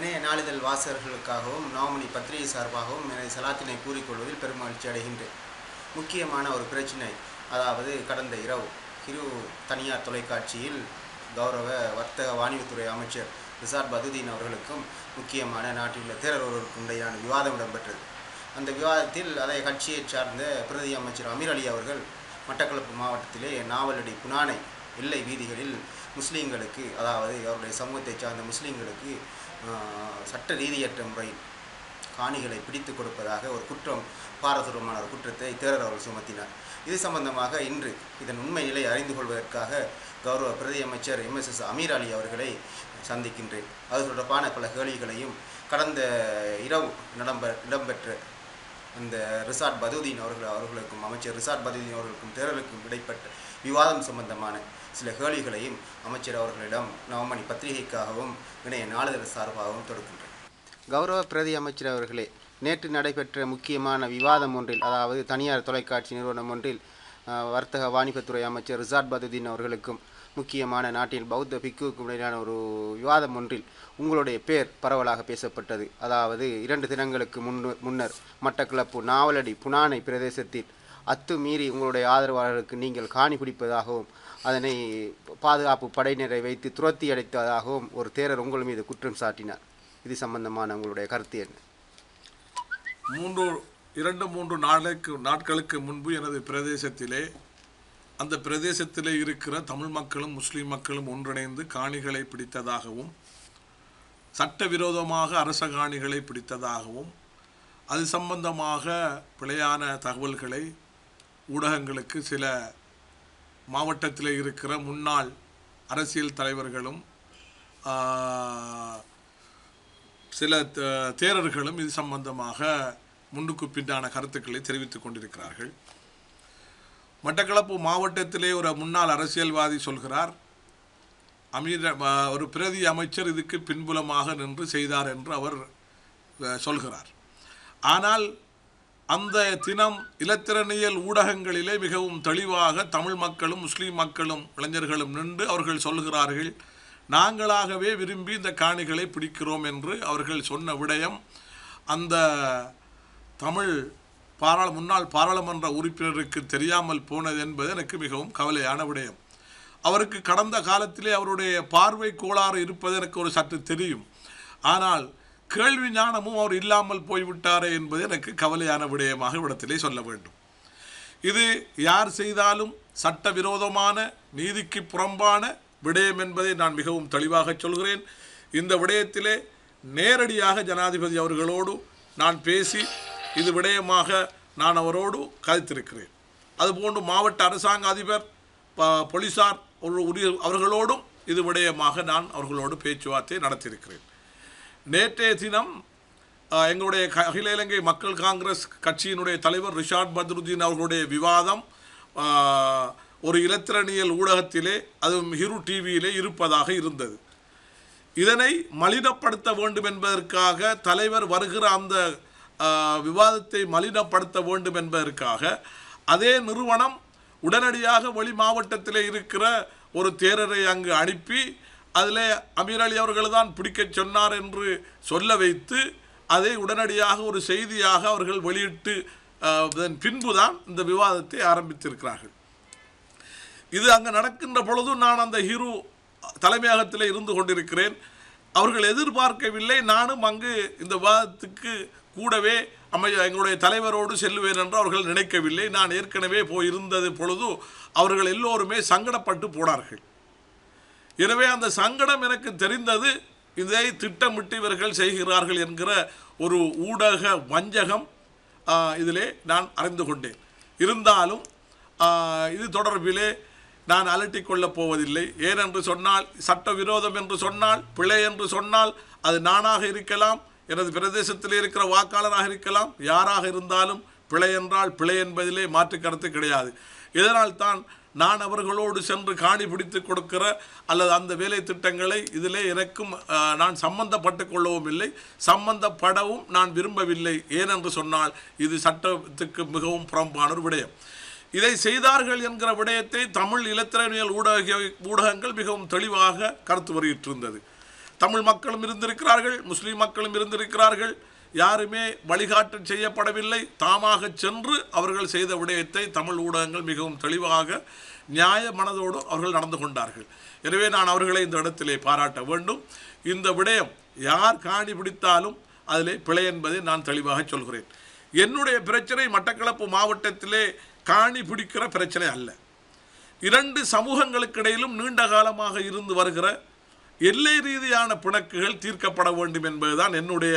இணைய நாளிதழ் வாசகர்களுக்காகவும் நவமணி பத்திரிகை சார்பாகவும் எனது சலாத்தினை கூறிக்கொள்வதில் பெருமகிழ்ச்சி அடைகின்றேன். முக்கியமான ஒரு பிரச்சினை அதாவது கடந்த இரவு இரு தனியார் தொலைக்காட்சியில் கௌரவ வர்த்தக வாணிபத்துறை அமைச்சர் ரிசார்ட் பதுதீன் அவர்களுக்கும் முக்கியமான நாட்டில் உள்ள ஒருவருக்கும் இடையான விவாதம் இடம்பெற்றது. அந்த விவாதத்தில் அதை கட்சியைச் சார்ந்த பிரதி அமைச்சர் அமீர் அலி அவர்கள் மட்டக்களப்பு மாவட்டத்திலே நாவலடி புனானை எல்லை வீதிகளில் முஸ்லீம்களுக்கு அதாவது அவருடைய சமூகத்தைச் சார்ந்த முஸ்லீம்களுக்கு சட்ட ரீதியற்ற முறையில் காணிகளை பிடித்து கொடுப்பதாக ஒரு குற்றம் பாரதூரமான ஒரு குற்றத்தை தேரர் அவர்கள் சுமத்தினார். இது சம்பந்தமாக இன்று இதன் உண்மை நிலை அறிந்து கொள்வதற்காக கௌரவ பிரதி அமைச்சர் எம்எஸ்எஸ் அமீர் அலி அவர்களை சந்திக்கின்றேன். அது தொடர்பான பல கேள்விகளையும் கடந்த இரவு நடம்ப இடம்பெற்ற அந்த ரிசார்ட் பதுதீன் அவர்கள் அவர்களுக்கும் அமைச்சர் ரிசார்ட் பதுதீன் அவர்களுக்கும் தேரருக்கும் இடைப்பட்ட விவாதம் சம்பந்தமான சில கேள்விகளையும் அமைச்சர் அவர்களிடம் நவமணி பத்திரிகைக்காகவும் இணைய நாளிதழ் சார்பாகவும் தொடுக்கின்றேன். கௌரவ பிரதி அமைச்சர் அவர்களே நேற்று நடைபெற்ற முக்கியமான விவாதம் ஒன்றில் அதாவது தனியார் தொலைக்காட்சி நிறுவனம் ஒன்றில் வர்த்தக வாணிபத்துறை அமைச்சர் ரிசார்ட் பதுதீன் அவர்களுக்கும் முக்கியமான நாட்டில் பௌத்த பிக்குவுக்கும் இடையிலான ஒரு விவாதம் ஒன்றில் உங்களுடைய பேர் பரவலாக பேசப்பட்டது. அதாவது இரண்டு தினங்களுக்கு முன்னு முன்னர் மட்டக்களப்பு நாவலடி புனானை பிரதேசத்தில் அத்துமீறி உங்களுடைய ஆதரவாளர்களுக்கு நீங்கள் காணி பிடிப்பதாகவும் அதனை பாதுகாப்பு படையினரை வைத்து துரத்தி அடைத்ததாகவும் ஒரு தேரர் உங்கள் மீது குற்றம் சாட்டினார். இது சம்பந்தமான உங்களுடைய கருத்து என்ன? மூன்று இரண்டு மூன்று நாளைக்கு நாட்களுக்கு முன்பு எனது பிரதேசத்திலே அந்த பிரதேசத்திலே இருக்கிற தமிழ் மக்களும் முஸ்லீம் மக்களும் ஒன்றிணைந்து காணிகளை பிடித்ததாகவும் சட்டவிரோதமாக அரச காணிகளை பிடித்ததாகவும் அது சம்பந்தமாக பிழையான தகவல்களை ஊடகங்களுக்கு சில மாவட்டத்தில் இருக்கிற முன்னாள் அரசியல் தலைவர்களும் சில தேரர்களும் இது சம்பந்தமாக முன்னுக்கு பின்னான கருத்துக்களை தெரிவித்துக் கொண்டிருக்கிறார்கள். மட்டக்களப்பு மாவட்டத்திலே ஒரு முன்னாள் அரசியல்வாதி சொல்கிறார் அமீர ஒரு பிரதி அமைச்சர் இதுக்கு பின்புலமாக நின்று செய்தார் என்று அவர் சொல்கிறார். ஆனால் அந்த தினம் இலத்திரனியல் ஊடகங்களிலே மிகவும் தெளிவாக தமிழ் மக்களும் முஸ்லீம் மக்களும் இளைஞர்களும் நின்று அவர்கள் சொல்கிறார்கள் நாங்களாகவே விரும்பி இந்த காணிகளை பிடிக்கிறோம் என்று அவர்கள் சொன்ன விடயம் அந்த தமிழ் பாராள முன்னாள் பாராளுமன்ற உறுப்பினருக்கு தெரியாமல் போனது என்பது எனக்கு மிகவும் கவலையான விடயம். அவருக்கு கடந்த காலத்திலே அவருடைய பார்வை கோளாறு இருப்பது எனக்கு ஒரு சற்று தெரியும். ஆனால் கேள்வி ஞானமும் அவர் இல்லாமல் போய்விட்டாரே என்பது எனக்கு கவலையான விடயமாக இடத்திலே சொல்ல வேண்டும். இது யார் செய்தாலும் சட்டவிரோதமான நீதிக்கு புறம்பான விடயம் என்பதை நான் மிகவும் தெளிவாக சொல்கிறேன். இந்த விடயத்திலே நேரடியாக ஜனாதிபதி அவர்களோடு நான் பேசி இது விடயமாக நான் அவரோடு கதைத்திருக்கிறேன். அதுபோன்று மாவட்ட அரசாங்க அதிபர் ப- போலீசார் ஒரு உரிய அவர்களோடும் இது விடயமாக நான் அவர்களோடு பேச்சுவார்த்தை நடத்தியிருக்கிறேன். நேற்றைய தினம் எங்களுடைய அகில இலங்கை மக்கள் காங்கிரஸ் கட்சியினுடைய தலைவர் ரிஷாட் பத்ருதீன் அவர்களுடைய விவாதம் ஒரு இலத்திரனியல் ஊடகத்திலே அதுவும் ஹிரு டிவியிலே இருப்பதாக இருந்தது. இதனை மலினப்படுத்த வேண்டும் என்பதற்காக தலைவர் வருகிற அந்த விவாதத்தை மலினப்படுத்த வேண்டும் என்பதற்காக அதே நிறுவனம் உடனடியாக வெளி மாவட்டத்திலே இருக்கிற ஒரு தேரரை அங்கு அனுப்பி அதில் அமீர் அலி அவர்கள் தான் பிடிக்கச் சொன்னார் என்று சொல்ல வைத்து அதை உடனடியாக ஒரு செய்தியாக அவர்கள் வெளியிட்டு அதன் அதன் பின்புதான் இந்த விவாதத்தை ஆரம்பித்திருக்கிறார்கள். இது அங்கே நடக்கின்ற பொழுதும் நான் அந்த ஹீரோ தலைமையகத்தில் இருந்து கொண்டிருக்கிறேன். அவர்கள் எதிர்பார்க்கவில்லை நானும் அங்கு இந்த விவாதத்துக்கு கூடவே அமை எங்களுடைய தலைவரோடு செல்லுவேன் என்று அவர்கள் நினைக்கவில்லை. நான் ஏற்கனவே போயிருந்தது பொழுது அவர்கள் எல்லோருமே சங்கடப்பட்டு போனார்கள். எனவே அந்த சங்கடம் எனக்கு தெரிந்தது இதை திட்டமிட்டு இவர்கள் செய்கிறார்கள் என்கிற ஒரு ஊடக வஞ்சகம் இதிலே நான் அறிந்து கொண்டேன். இருந்தாலும் இது தொடர்பிலே நான் அலட்டிக் கொள்ளப் போவதில்லை. ஏனென்று சொன்னால் சட்டவிரோதம் என்று சொன்னால் பிழை என்று சொன்னால் அது நானாக இருக்கலாம் எனது பிரதேசத்தில் இருக்கிற வாக்காளராக இருக்கலாம் யாராக இருந்தாலும் பிழை என்றால் பிழை என்பதிலே மாற்று கருத்து கிடையாது. இதனால் தான் நான் அவர்களோடு சென்று காணி பிடித்து கொடுக்கிற அல்லது அந்த வேலை திட்டங்களை இதிலே எனக்கும் நான் சம்பந்தப்பட்டு கொள்ளவும் இல்லை. சம்பந்தப்படவும் நான் விரும்பவில்லை. ஏனென்று சொன்னால் இது சட்டத்துக்கு மிகவும் புறம்பான ஒரு விடயம். இதை செய்தார்கள் என்கிற விடயத்தை தமிழ் இலத்திரனியல் ஊடக ஊடகங்கள் மிகவும் தெளிவாக கருத்து வருகிட்டிருந்தது தமிழ் மக்களும் இருந்திருக்கிறார்கள் முஸ்லீம் மக்களும் இருந்திருக்கிறார்கள். யாருமே வழிகாட்டு செய்யப்படவில்லை. தாமாக சென்று அவர்கள் செய்த விடயத்தை தமிழ் ஊடகங்கள் மிகவும் தெளிவாக நியாய மனதோடு அவர்கள் நடந்து கொண்டார்கள். எனவே நான் அவர்களை இந்த இடத்திலே பாராட்ட வேண்டும். இந்த விடயம் யார் காணி பிடித்தாலும் அதிலே பிழை என்பதை நான் தெளிவாக சொல்கிறேன். என்னுடைய பிரச்சனை மட்டக்களப்பு மாவட்டத்திலே காணி பிடிக்கிற பிரச்சனை அல்ல. இரண்டு சமூகங்களுக்கு இடையிலும் நீண்ட காலமாக இருந்து வருகிற எல்லை ரீதியான பிணக்குகள் தீர்க்கப்பட வேண்டும் என்பதுதான் என்னுடைய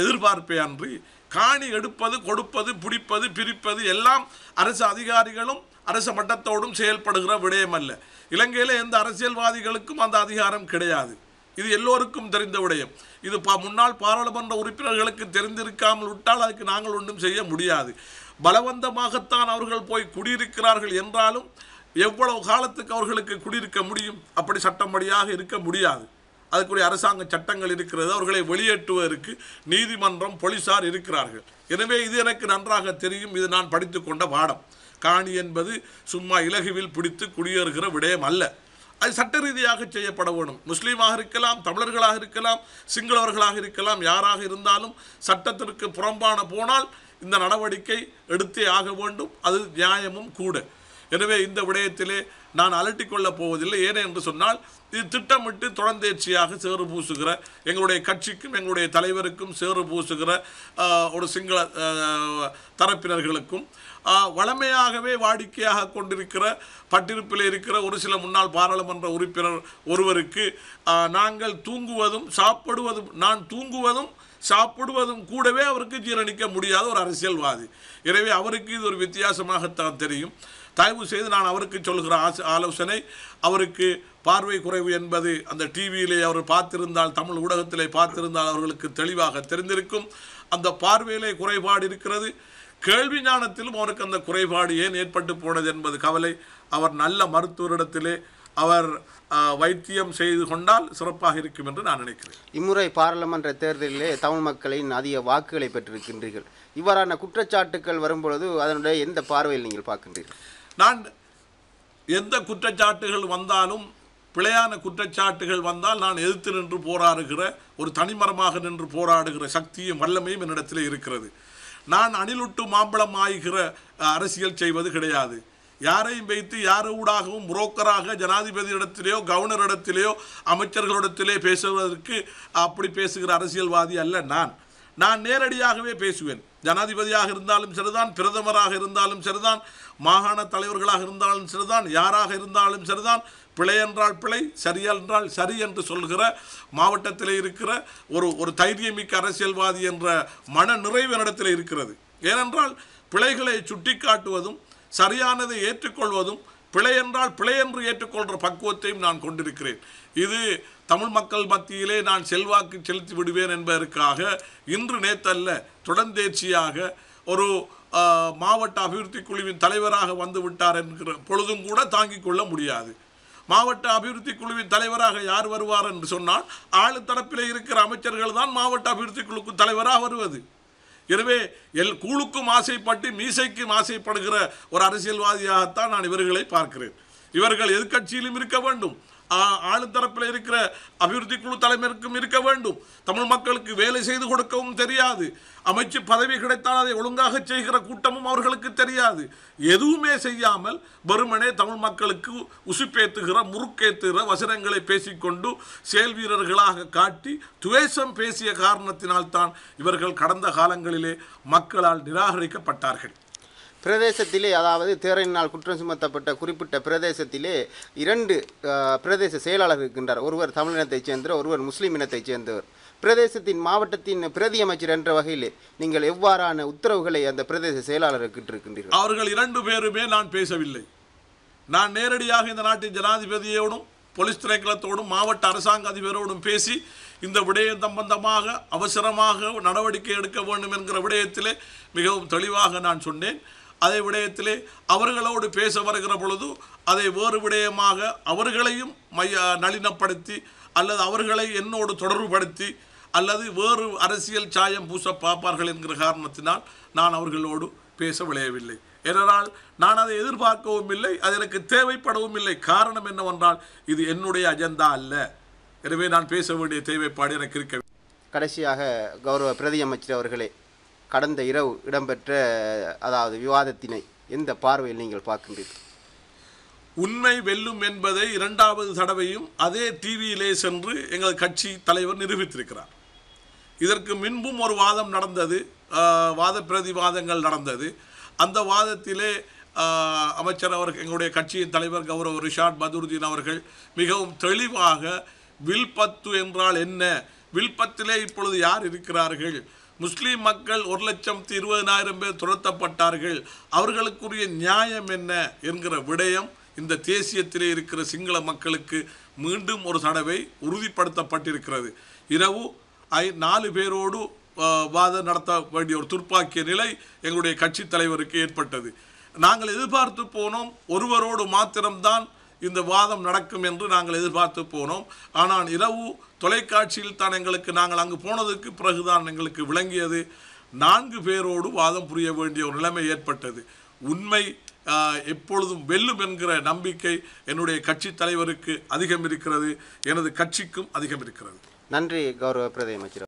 எதிர்பார்ப்பே அன்றி காணி எடுப்பது கொடுப்பது பிடிப்பது பிரிப்பது எல்லாம் அரசு அதிகாரிகளும் அரச மட்டத்தோடும் செயல்படுகிற விடயம் அல்ல இலங்கையில் எந்த அரசியல்வாதிகளுக்கும் அந்த அதிகாரம் கிடையாது. இது எல்லோருக்கும் தெரிந்த விடயம். இது பா முன்னாள் பாராளுமன்ற உறுப்பினர்களுக்கு தெரிந்திருக்காமல் விட்டால் அதுக்கு நாங்கள் ஒன்றும் செய்ய முடியாது. பலவந்தமாகத்தான் அவர்கள் போய் குடியிருக்கிறார்கள் என்றாலும் எவ்வளவு காலத்துக்கு அவர்களுக்கு குடியிருக்க முடியும்? அப்படி சட்டப்படியாக இருக்க முடியாது. அதுக்குரிய அரசாங்க சட்டங்கள் இருக்கிறது அவர்களை வெளியேற்றுவதற்கு நீதிமன்றம் போலீசார் இருக்கிறார்கள். எனவே இது எனக்கு நன்றாக தெரியும். இது நான் படித்து கொண்ட பாடம். காணி என்பது சும்மா இலகுவில் பிடித்து குடியேறுகிற விடயம் அல்ல. அது சட்ட ரீதியாக செய்யப்பட வேண்டும் முஸ்லீமாக இருக்கலாம் தமிழர்களாக இருக்கலாம் சிங்களவர்களாக இருக்கலாம் யாராக இருந்தாலும் சட்டத்திற்கு புறம்பான போனால் இந்த நடவடிக்கை எடுத்தே ஆக வேண்டும். அது நியாயமும் கூட. எனவே இந்த விடயத்திலே நான் அலட்டிக் கொள்ளப் போவதில்லை. ஏன் என்று சொன்னால் இது திட்டமிட்டு தொடர்ந்தேர்ச்சியாக சேறு பூசுகிற எங்களுடைய கட்சிக்கும் எங்களுடைய தலைவருக்கும் சேறு பூசுகிற ஒரு சிங்கள தரப்பினர்களுக்கும் வளமையாகவே வழமையாகவே வாடிக்கையாக கொண்டிருக்கிற பட்டிருப்பில் இருக்கிற ஒரு சில முன்னாள் பாராளுமன்ற உறுப்பினர் ஒருவருக்கு நாங்கள் தூங்குவதும் சாப்பிடுவதும் நான் தூங்குவதும் சாப்பிடுவதும் கூடவே அவருக்கு ஜீரணிக்க முடியாத ஒரு அரசியல்வாதி. எனவே அவருக்கு இது ஒரு வித்தியாசமாகத்தான் தெரியும். தயவு செய்து நான் அவருக்கு சொல்கிற ஆச ஆலோசனை அவருக்கு பார்வை குறைவு என்பது அந்த டிவியிலே அவர் பார்த்திருந்தால் தமிழ் ஊடகத்திலே பார்த்திருந்தால் அவர்களுக்கு தெளிவாக தெரிந்திருக்கும். அந்த பார்வையிலே குறைபாடு இருக்கிறது. கேள்வி ஞானத்திலும் அவருக்கு அந்த குறைபாடு ஏன் ஏற்பட்டு போனது என்பது கவலை. அவர் நல்ல மருத்துவரிடத்திலே அவர் வைத்தியம் செய்து கொண்டால் சிறப்பாக இருக்கும் என்று நான் நினைக்கிறேன். இம்முறை பாராளுமன்ற தேர்தலிலே தமிழ் மக்களின் அதிக வாக்குகளை பெற்றிருக்கின்றீர்கள். இவ்வாறான குற்றச்சாட்டுக்கள் வரும்பொழுது அதனுடைய எந்த பார்வையில் நீங்கள் பார்க்கின்றீர்கள்? நான் எந்த குற்றச்சாட்டுகள் வந்தாலும் பிழையான குற்றச்சாட்டுகள் வந்தால் நான் எதிர்த்து நின்று போராடுகிற ஒரு தனிமரமாக நின்று போராடுகிற சக்தியும் வல்லமையும் என்னிடத்தில் இருக்கிறது. நான் அணிலுட்டு மாம்பழம் ஆகிற அரசியல் செய்வது கிடையாது. யாரையும் வைத்து யார் ஊடாகவும் புரோக்கராக ஜனாதிபதியிடத்திலேயோ கவர்னரிடத்திலேயோ அமைச்சர்களிடத்திலே பேசுவதற்கு அப்படி பேசுகிற அரசியல்வாதி அல்ல நான். நான் நேரடியாகவே பேசுவேன். ஜனாதிபதியாக இருந்தாலும் சரிதான் பிரதமராக இருந்தாலும் சரிதான் மாகாண தலைவர்களாக இருந்தாலும் சரிதான் யாராக இருந்தாலும் சரிதான் பிழை என்றால் பிழை சரியென்றால் சரி என்று சொல்கிற மாவட்டத்தில் இருக்கிற ஒரு ஒரு தைரியமிக்க அரசியல்வாதி என்ற மன நிறைவு என்னிடத்தில் இருக்கிறது. ஏனென்றால் பிழைகளை சுட்டிக்காட்டுவதும் சரியானதை ஏற்றுக்கொள்வதும் பிழை என்றால் பிழை என்று ஏற்றுக்கொள்கிற பக்குவத்தையும் நான் கொண்டிருக்கிறேன். இது தமிழ் மக்கள் மத்தியிலே நான் செல்வாக்கு செலுத்தி விடுவேன் என்பதற்காக இன்று நேத்தல்ல தொடர்ந்தேர்ச்சியாக ஒரு மாவட்ட அபிவிருத்தி குழுவின் தலைவராக வந்து விட்டார் என்கிற பொழுதும் கூட தாங்கிக் கொள்ள முடியாது. மாவட்ட அபிவிருத்தி குழுவின் தலைவராக யார் வருவார் என்று சொன்னால் ஆளு தரப்பிலே இருக்கிற அமைச்சர்கள் தான் மாவட்ட அபிவிருத்தி குழுக்கு தலைவராக வருவது. எனவே எல் கூழுக்கும் ஆசைப்பட்டு மீசைக்கும் ஆசைப்படுகிற ஒரு அரசியல்வாதியாகத்தான் நான் இவர்களை பார்க்கிறேன். இவர்கள் எதிர்க்கட்சியிலும் இருக்க வேண்டும். ஆளுத்தரப்பில் தரப்பில் இருக்கிற அபிவிருத்தி குழு தலைவருக்கும் இருக்க வேண்டும். தமிழ் மக்களுக்கு வேலை செய்து கொடுக்கவும் தெரியாது. அமைச்சு பதவி கிடைத்தால் அதை ஒழுங்காக செய்கிற கூட்டமும் அவர்களுக்கு தெரியாது. எதுவுமே செய்யாமல் வெறுமனே தமிழ் மக்களுக்கு உசுப்பேத்துகிற முறுக்கேத்துகிற வசனங்களை பேசிக்கொண்டு செயல் வீரர்களாக காட்டி துவேஷம் பேசிய காரணத்தினால்தான் இவர்கள் கடந்த காலங்களிலே மக்களால் நிராகரிக்கப்பட்டார்கள். பிரதேசத்திலே அதாவது தேரையினால் குற்றம் சுமத்தப்பட்ட குறிப்பிட்ட பிரதேசத்திலே இரண்டு பிரதேச செயலாளர் இருக்கின்றார். ஒருவர் தமிழினத்தைச் சேர்ந்தவர் ஒருவர் முஸ்லீம் இனத்தைச் சேர்ந்தவர். பிரதேசத்தின் மாவட்டத்தின் பிரதி அமைச்சர் என்ற வகையில் நீங்கள் எவ்வாறான உத்தரவுகளை அந்த பிரதேச செயலாளருக்கு இருக்கின்றீர்கள் அவர்கள் இரண்டு பேருமே நான் பேசவில்லை. நான் நேரடியாக இந்த நாட்டின் ஜனாதிபதியோடும் போலீஸ் திணைக்களத்தோடும் மாவட்ட அரசாங்க அதிபரோடும் பேசி இந்த விடயம் சம்பந்தமாக அவசரமாக நடவடிக்கை எடுக்க வேண்டும் என்கிற விடயத்திலே மிகவும் தெளிவாக நான் சொன்னேன். அதே விடயத்திலே அவர்களோடு பேச வருகிற பொழுது அதை வேறு விடயமாக அவர்களையும் மைய நளினப்படுத்தி அல்லது அவர்களை என்னோடு தொடர்புபடுத்தி அல்லது வேறு அரசியல் சாயம் பூச பார்ப்பார்கள் என்கிற காரணத்தினால் நான் அவர்களோடு பேச விளையவில்லை ஏனென்றால் நான் அதை எதிர்பார்க்கவும் இல்லை அது எனக்கு தேவைப்படவும் இல்லை. காரணம் என்னவென்றால் இது என்னுடைய அஜெண்டா அல்ல. எனவே நான் பேச வேண்டிய தேவைப்பாடு எனக்கு இருக்க கடைசியாக கௌரவ பிரதி அமைச்சர் அவர்களே கடந்த இரவு இடம்பெற்ற அதாவது விவாதத்தினை எந்த பார்வையில் நீங்கள் பார்க்கின்றீர்கள்? உண்மை வெல்லும் என்பதை இரண்டாவது தடவையும் அதே டிவியிலே சென்று எங்கள் கட்சி தலைவர் நிரூபித்திருக்கிறார். இதற்கு முன்பும் ஒரு வாதம் நடந்தது வாத பிரதிவாதங்கள் நடந்தது. அந்த வாதத்திலே அமைச்சர் அவர் எங்களுடைய கட்சியின் தலைவர் கௌரவ ரிஷாட் பதுருதீன் அவர்கள் மிகவும் தெளிவாக வில்பத்து என்றால் என்ன? வில்பத்திலே இப்பொழுது யார் இருக்கிறார்கள்? முஸ்லீம் மக்கள் ஒரு லட்சத்தி இருபதனாயிரம் பேர் துரத்தப்பட்டார்கள். அவர்களுக்குரிய நியாயம் என்ன என்கிற விடயம் இந்த தேசியத்திலே இருக்கிற சிங்கள மக்களுக்கு மீண்டும் ஒரு தடவை உறுதிப்படுத்தப்பட்டிருக்கிறது. இரவு ஐ நாலு பேரோடு வாதம் நடத்த வேண்டிய ஒரு துர்ப்பாக்கிய நிலை எங்களுடைய கட்சி தலைவருக்கு ஏற்பட்டது. நாங்கள் எதிர்பார்த்து போனோம் ஒருவரோடு மாத்திரம்தான் இந்த வாதம் நடக்கும் என்று நாங்கள் எதிர்பார்த்து போனோம். ஆனால் இரவு தொலைக்காட்சியில் தான் எங்களுக்கு நாங்கள் அங்கு போனதுக்கு பிறகுதான் எங்களுக்கு விளங்கியது. நான்கு பேரோடு வாதம் புரிய வேண்டிய ஒரு நிலைமை ஏற்பட்டது. உண்மை எப்பொழுதும் வெல்லும் என்கிற நம்பிக்கை என்னுடைய கட்சி தலைவருக்கு அதிகம் இருக்கிறது எனது கட்சிக்கும் அதிகம் இருக்கிறது நன்றி கௌரவ பிரதமர்.